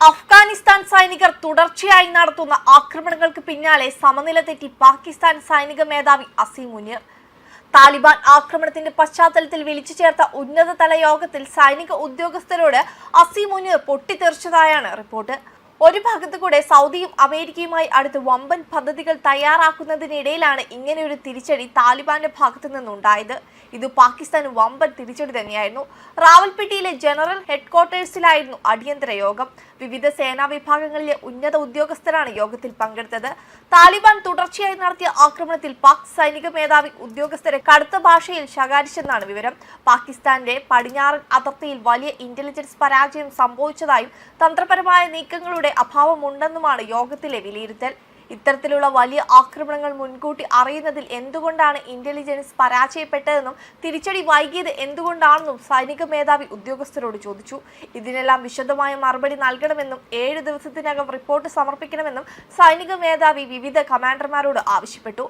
അഫ്ഗാനിസ്ഥാൻ സൈനികർ തുടർച്ചയായി നടത്തുന്ന ആക്രമണങ്ങൾക്ക് പിന്നാലെ സമനില തെറ്റി പാകിസ്ഥാൻ സൈനിക മേധാവി അസീം മുനീർ. താലിബാൻ ആക്രമണത്തിന്റെ പശ്ചാത്തലത്തിൽ വിളിച്ചു ചേർത്ത ഉന്നതതല യോഗത്തിൽ സൈനിക ഉദ്യോഗസ്ഥരോട് അസീം മുനീർ പൊട്ടിത്തെറിച്ചതായാണ് റിപ്പോർട്ട്. ഒരു ഭാഗത്ത് കൂടെ സൗദിയും അമേരിക്കയുമായി അടുത്ത് വമ്പൻ പദ്ധതികൾ തയ്യാറാക്കുന്നതിനിടയിലാണ് ഇങ്ങനെയൊരു തിരിച്ചടി താലിബാന്റെ ഭാഗത്തു നിന്നുണ്ടായത്. ഇത് പാകിസ്ഥാന് വമ്പൻ തിരിച്ചടി തന്നെയായിരുന്നു. റാവൽപിട്ടിയിലെ ജനറൽ ഹെഡ്ക്വാർട്ടേഴ്സിലായിരുന്നു അടിയന്തര യോഗം. വിവിധ സേനാ വിഭാഗങ്ങളിലെ ഉന്നത ഉദ്യോഗസ്ഥരാണ് യോഗത്തിൽ പങ്കെടുത്തത്. താലിബാൻ തുടർച്ചയായി നടത്തിയ ആക്രമണത്തിൽ പാക് സൈനിക മേധാവി ഉദ്യോഗസ്ഥരെ കടുത്ത ഭാഷയിൽ ശകാരിച്ചെന്നാണ് വിവരം. പാകിസ്ഥാന്റെ പടിഞ്ഞാറൻ അതിർത്തിയിൽ വലിയ ഇന്റലിജൻസ് പരാജയം സംഭവിച്ചതായും തന്ത്രപരമായ നീക്കങ്ങളുടെ അഭാവമുണ്ടെന്നുമാണ് യോഗത്തിലെ വിലയിരുത്തൽ. ഇത്തരത്തിലുള്ള വലിയ ആക്രമണങ്ങൾ മുൻകൂട്ടി അറിയുന്നതിൽ എന്തുകൊണ്ടാണ് ഇന്റലിജൻസ് പരാജയപ്പെട്ടതെന്നും തിരിച്ചടി വൈകിയത് എന്തുകൊണ്ടാണെന്നും സൈനിക മേധാവി ഉദ്യോഗസ്ഥരോട് ചോദിച്ചു. ഇതിനെല്ലാം വിശദമായ മറുപടി നൽകണമെന്നും ഏഴ് ദിവസത്തിനകം റിപ്പോർട്ട് സമർപ്പിക്കണമെന്നും സൈനിക മേധാവി വിവിധ കമാൻഡർമാരോട് ആവശ്യപ്പെട്ടു.